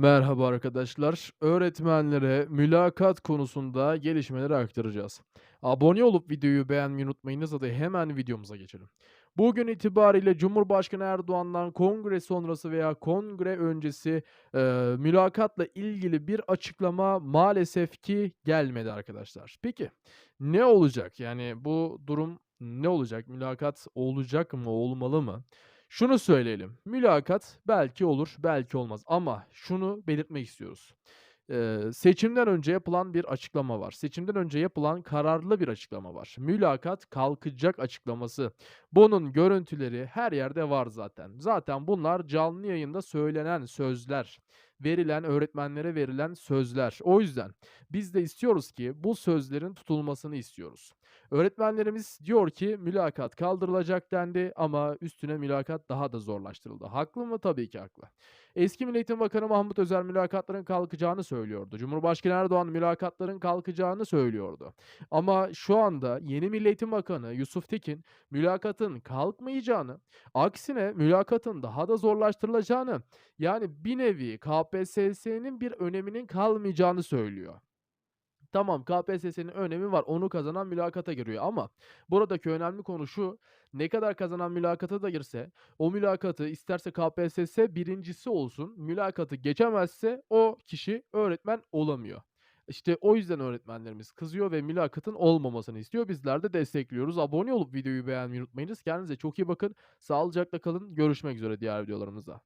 Merhaba arkadaşlar. Öğretmenlere mülakat konusunda gelişmeleri aktaracağız. Abone olup videoyu beğenmeyi unutmayınız. Hadi hemen videomuza geçelim. Bugün itibariyle Cumhurbaşkanı Erdoğan'dan kongre sonrası veya kongre öncesi eee, mülakatla ilgili bir açıklama maalesef ki gelmedi arkadaşlar. Peki ne olacak? Yani bu durum ne olacak? Mülakat olacak mı, olmalı mı? Şunu söyleyelim. Mülakat belki olur, belki olmaz ama şunu belirtmek istiyoruz. Eee, seçimden önce yapılan bir açıklama var. Seçimden önce yapılan kararlı bir açıklama var. Mülakat kalkacak açıklaması. Bunun görüntüleri her yerde var zaten. Zaten bunlar canlı yayında söylenen sözler. Verilen öğretmenlere verilen sözler. O yüzden biz de istiyoruz ki bu sözlerin tutulmasını istiyoruz. Öğretmenlerimiz diyor ki mülakat kaldırılacak dendi ama üstüne mülakat daha da zorlaştırıldı. Haklı mı? Tabii ki haklı. Eski Milli Eğitim Bakanı Mahmut Özer mülakatların kalkacağını söylüyordu. Cumhurbaşkanı Erdoğan mülakatların kalkacağını söylüyordu. Ama şu anda yeni Milli Eğitim Bakanı Yusuf Tekin mülakatın kalkmayacağını, aksine mülakatın daha da zorlaştırılacağını, yani bir nevi KPSS'nin bir öneminin kalmayacağını söylüyor. Tamam, KPSS'nin önemi var. Onu kazanan mülakata giriyor ama buradaki önemli konu şu: ne kadar kazanan mülakata da girse, o mülakatı isterse KPSS birincisi olsun, mülakatı geçemezse o kişi öğretmen olamıyor. İşte o yüzden öğretmenlerimiz kızıyor ve mülakatın olmamasını istiyor. Bizler de destekliyoruz. Abone olup videoyu beğenmeyi unutmayınız. Kendinize çok iyi bakın. Sağlıcakla kalın. Görüşmek üzere diğer videolarımızda.